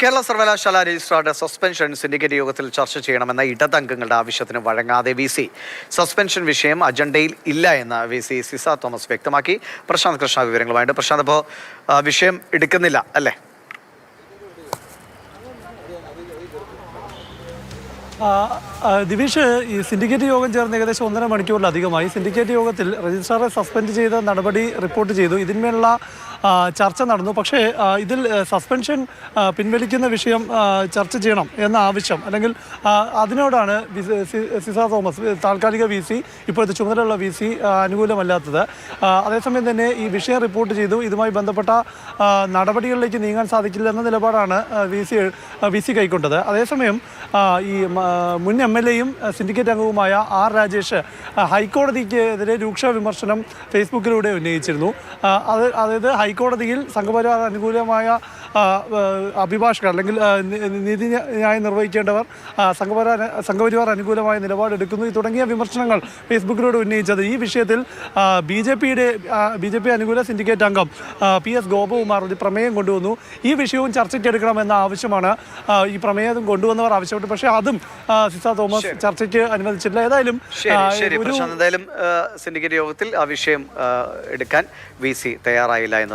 കേരള സർവകലാശാല രജിസ്ട്രാറുടെ suspension syndicate യോഗത്തിൽ ചർച്ച ചെയ്യണമെന്ന ഇടതംഗങ്ങളുടെ ആവശ്യത്തിന് വഴങ്ങാതെ വി സി. സസ്പെൻഷൻ വിഷയം അജണ്ടയിൽ ഇല്ല എന്ന് വി സി സിസ തോമസ് വ്യക്തമാക്കി. പ്രശാന്ത് കൃഷ്ണ വിവരങ്ങളുമായിട്ട് പ്രശാന്ത് അപ്പോൾ വിഷയം എടുക്കുന്നില്ല അല്ലേ? ദിവീഷ് ഈ സിൻഡിക്കേറ്റ് യോഗം ചേർന്ന് ഏകദേശം ഒന്നര മണിക്കൂറിലധികമായി സിൻഡിക്കേറ്റ് യോഗത്തിൽ രജിസ്ട്രാറെ സസ്പെൻഡ് ചെയ്ത നടപടി റിപ്പോർട്ട് ചെയ്തു. ഇതിന്മേലുള്ള ചർച്ച നടന്നു. പക്ഷേ ഇതിൽ സസ്പെൻഷൻ പിൻവലിക്കുന്ന വിഷയം ചർച്ച ചെയ്യണം എന്ന ആവശ്യം. അല്ലെങ്കിൽ അതിനോടാണ് സിസ തോമസ് താൽക്കാലിക വി സി ഇപ്പോഴത്തെ ചുമതലയുള്ള വി സി അനുകൂലമല്ലാത്തത്. അതേസമയം തന്നെ ഈ വിഷയം റിപ്പോർട്ട് ചെയ്തു. ഇതുമായി ബന്ധപ്പെട്ട നടപടികളിലേക്ക് നീങ്ങാൻ സാധിക്കില്ല എന്ന നിലപാടാണ് വി സി വി സി കൈക്കൊണ്ടത്. അതേസമയം ഈ മുൻ എം എൽ എയും സിൻഡിക്കേറ്റ് അംഗവുമായ ആർ രാജേഷ് ഹൈക്കോടതിക്കെതിരെ രൂക്ഷ വിമർശനം ഫേസ്ബുക്കിലൂടെ ഉന്നയിച്ചിരുന്നു. അത് അതായത് ഹൈക്കോടതിയിൽ സംഘപരിവാർ അനുകൂലമായ അഭിഭാഷകർ അല്ലെങ്കിൽ നീതി ന്യായം നിർവഹിക്കേണ്ടവർ സംഘപരിവാർ സംഘപരിവാർ അനുകൂലമായ നിലപാടെടുക്കുന്നു തുടങ്ങിയ വിമർശനങ്ങൾ ഫേസ്ബുക്കിലൂടെ ഉന്നയിച്ചത് ഈ വിഷയത്തിൽ ബി ജെ പിയുടെ ബി ജെ പി അനുകൂല സിൻഡിക്കേറ്റ് അംഗം പി എസ് ഗോപകുമാർ ഒരു പ്രമേയം കൊണ്ടുവന്നു. ഈ വിഷയവും ചർച്ചയ്ക്കെടുക്കണമെന്ന ആവശ്യമാണ് ഈ പ്രമേയം കൊണ്ടുവന്നവർ ആവശ്യപ്പെട്ടു. പക്ഷേ അതും സിസ തോമസ് ചർച്ചയ്ക്ക് അനുവദിച്ചില്ല ഏതായാലും എന്തായാലും സിൻഡിക്കേറ്റ് യോഗത്തിൽ ആ വിഷയം എടുക്കാൻ വി സി തയ്യാറായില്ല എന്നത്